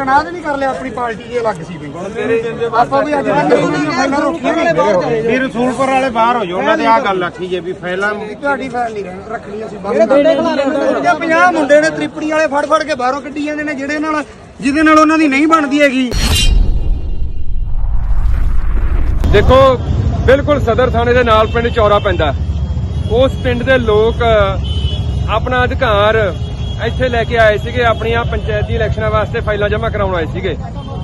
ਗਨਾਹ ਨਹੀਂ ਕਰ ਲਿਆ ਆਪਣੀ ਪਾਰਟੀ ਦੀ ਅਲੱਗ ਸੀ ਵੀ ਆਪਾਂ ਵੀ ਅੱਜ ਤੱਕ ਫਾਈਲਾਂ ਰੋਕੀਆਂ ਨਹੀਂ ਵੀ ਰਸੂਲਪੁਰ ਵਾਲੇ ਬਾਹਰ ਹੋ ਜਾਓ ਉਹਨਾਂ ਦੇ ਆ ਗੱਲ ਆਖੀ ਜੇ ਵੀ ਫੈਲਾਂ ਤੁਹਾਡੀ ਫਾਈਲ ਨਹੀਂ ਰੱਖਣੀ ਅਸੀਂ ਬੰਦ ਜਾਂ 50 ਮੁੰਡੇ ਨੇ ਤ੍ਰਿਪੜੀ ਵਾਲੇ ਫੜ ਫੜ ਕੇ ਬਾਹਰੋਂ ਕੱਢੀ ਜਾਂਦੇ ਨੇ ਜਿਹੜੇ ਨਾਲ ਜਿਹਦੇ ਨਾਲ ਉਹਨਾਂ ਦੀ ਨਹੀਂ ਬਣਦੀ ਹੈਗੀ। ਦੇਖੋ ਬਿਲਕੁਲ ਸਦਰ ਥਾਣੇ ਦੇ ਨਾਲ ਪਿੰਡ ਚੌਰਾ ਪੈਂਦਾ। ਉਸ ਪਿੰਡ ਦੇ ਲੋਕ ਆਪਣਾ ਅਧਿਕਾਰ ਇੱਥੇ ਲੈ ਕੇ ਆਏ ਸੀਗੇ, ਆਪਣੀਆਂ ਪੰਚਾਇਤੀ ਇਲੈਕਸ਼ਨਾਂ ਵਾਸਤੇ ਫਾਈਲਾਂ ਜਮ੍ਹਾਂ ਕਰਾਉਣ ਆਏ ਸੀਗੇ।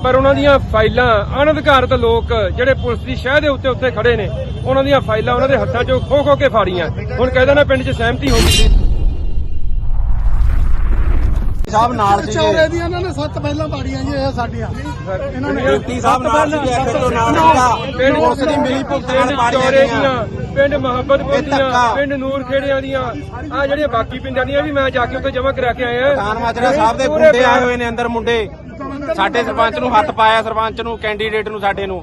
ਪਰ ਉਹਨਾਂ ਦੀਆਂ ਫਾਈਲਾਂ, ਅਣਅਧਿਕਾਰਤ ਲੋਕ ਜਿਹੜੇ ਪੁਲਿਸ ਦੀ ਸ਼ਹਿ ਦੇ ਉੱਤੇ ਉੱਥੇ ਖੜੇ ਨੇ, ਉਹਨਾਂ ਦੀਆਂ ਫਾਈਲਾਂ ਉਹਨਾਂ ਦੇ ਹੱਥਾਂ 'ਚੋਂ ਖੋ ਖੋ ਕੇ ਫਾੜੀਆਂ। ਹੁਣ ਕਹਿੰਦਾ ਨਾ ਪਿੰਡ 'ਚ ਸਹਿਮਤੀ ਹੋ ਗਈ ਸੀ। ਸਾਹਿਬ ਨਾਲ ਸੀਗੇ। ਚੌਰੇ ਦੀਆਂ ਇਹਨਾਂ ਨੇ ਸੱਤ ਪਹਿਲਾਂ ਪਾੜੀਆਂ ਜੀ ਇਹ ਸਾਡੀਆਂ। ਇਹਨਾਂ ਨੇ ਟੀ ਸਾਹਿਬ ਨਾਲ ਸੀਗੇ ਐਸਐਚਓ ਨਾਲ ਸੀਗਾ। ਪਿੰਡ ਪੁਲਿਸ ਦੀ ਮਿਲੀ ਭੁਗਤ ਨਾਲ ਪਾੜੀਆਂ ਦੀਆਂ ਪਿੰਡ ਮੁਹੱਬਤਪੁਰ ਦੀਆਂ। ਪਿੰਡ ਨੂਰ ਖੇੜਿਆਂ ਦੀਆਂ ਆ ਜਿਹੜੀਆਂ ਬਾਕੀ ਪਿੰਡਾਂ ਦੀਆਂ ਵੀ ਮੈਂ ਜਾ ਕੇ ਉੱਥੇ ਜਮ੍ਹਾਂ ਕਰਾ ਕੇ ਆਇਆ। ਪ੍ਰਧਾਨ ਮਾਜਰਾ ਸਾਹਿਬ ਦੇ ਗੁੰਡੇ ਆਏ ਹੋਏ ਨੇ ਅੰਦਰ ਮੁੰਡੇ। ਸਾਡੇ ਸਰਪੰਚ ਨੂੰ ਹੱਥ ਪਾਇਆ ਸਰਪੰਚ ਨੂੰ ਕੈਂਡੀਡੇਟ ਨੂੰ ਸਾਡੇ ਨੂੰ।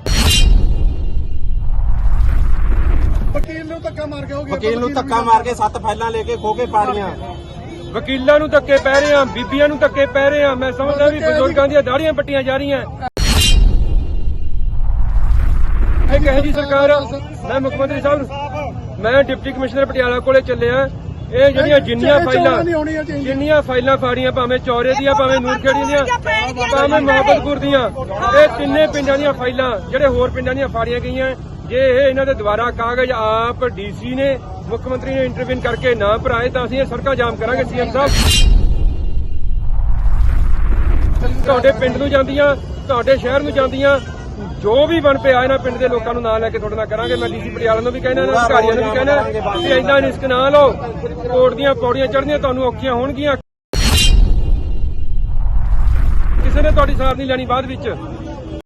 ਵਕੀਲ ਨੂੰ ਧੱਕਾ ਮਾਰ ਕੇ ਹੋ ਗਿਆ। ਵਕੀਲ ਨੂੰ ਧੱਕਾ ਮਾਰ ਕੇ ਸੱਤ ਫਾਈਲਾਂ ਲੈ ਕੇ ਖੋ ਕੇ ਪਾੜੀਆਂ। ਵਕੀਲਾਂ ਨੂੰ ਧੱਕੇ ਪੈ ਰਹੇ ਆ ਬੀਬੀਆਂ ਨੂੰ ਧੱਕੇ ਪੈ ਰਹੇ ਆ ਮੈਂ ਸਮਝਦਾ ਵੀ ਬਜ਼ੁਰਗਾਂ ਦੀਆਂ ਦਾੜੀਆਂ ਪੱਟੀਆਂ ਜਾ ਰਹੀਆਂ। ਇਹ ਕਹੇ ਜੀ ਸਰਕਾਰ ਆ? ਮੈਂ ਮੁੱਖ ਮੰਤਰੀ ਸਾਹਿਬ ਨੂੰ ਮੈਂ ਡਿਪਟੀ ਕਮਿਸ਼ਨਰ ਪਟਿਆਲਾ ਕੋਲੇ ਚੱਲਿਆ। ਇਹ ਜਿਹੜੀਆਂ ਜਿੰਨੀਆਂ ਫਾਈਲਾਂ ਜਿੰਨੀਆਂ ਫਾਈਲਾਂ ਫਾੜੀਆਂ ਭਾਵੇਂ ਚੌਰੇ ਦੀਆਂ ਭਾਵੇਂ ਨੂਰਖੇੜੀ ਦੀਆਂ ਭਾਵੇਂ ਮੁਹੱਬਤਪੁਰ ਦੀਆਂ। ਇਹ ਤਿੰਨੇ ਪਿੰਡਾਂ ਦੀਆਂ ਫਾਈਲਾਂ ਜਿਹੜੇ ਹੋਰ ਪਿੰਡਾਂ ਦੀਆਂ ਫਾੜੀਆਂ ਗਈਆਂ। ਜੇ ਇਹ ਇਹਨਾਂ ਦੇ ਦੁਆਰਾ ਕਾਗਜ਼ ਆਪ ਡੀਸੀ ਨੇ ਮੁੱਖ ਮੰਤਰੀ ਨੇ ਇੰਟਰਵਿਊ ਕਰਕੇ ਨਾ ਭਰਾਏ ਤਾਂ ਅਸੀਂ ਇਹ ਸੜਕਾਂ ਜਾਮ ਕਰਾਂਗੇ ਸੀਐਮ ਸਾਹਿਬ। ਤੁਹਾਡੇ ਪਿੰਡ ਨੂੰ ਜਾਂਦੀਆਂ ਤੁਹਾਡੇ ਸ਼ਹਿਰ ਨੂੰ ਜਾਂਦੀਆਂ ਜੋ ਵੀ ਬਣ ਪਿਆ ਇਹਨਾਂ ਪਿੰਡ ਦੇ ਲੋਕਾਂ ਨੂੰ ਨਾਲ ਲੈ ਕੇ ਤੁਹਾਡੇ ਨਾਲ ਕਰਾਂਗੇ। ਮੈਂ ਡੀਸੀ ਪਟਿਆਲਾ ਨੂੰ ਵੀ ਕਹਿਣਾ ਇਹਨਾਂ ਅਧਿਕਾਰੀਆਂ ਨੂੰ ਵੀ ਕਹਿਣਾ ਕਿ ਐਦਾਂ ਰਿਸਕ ਨਾ ਲਓ। ਕੋਰਟ ਦੀਆਂ ਪੌੜੀਆਂ ਚੜ੍ਹਨੀਆਂ ਤੁਹਾਨੂੰ ਔਖੀਆਂ ਹੋਣਗੀਆਂ। ਕਿਸੇ ਨੇ ਤੁਹਾਡੀ ਸਾਰ ਨਹੀਂ ਲੈਣੀ ਬਾਅਦ ਵਿੱਚ।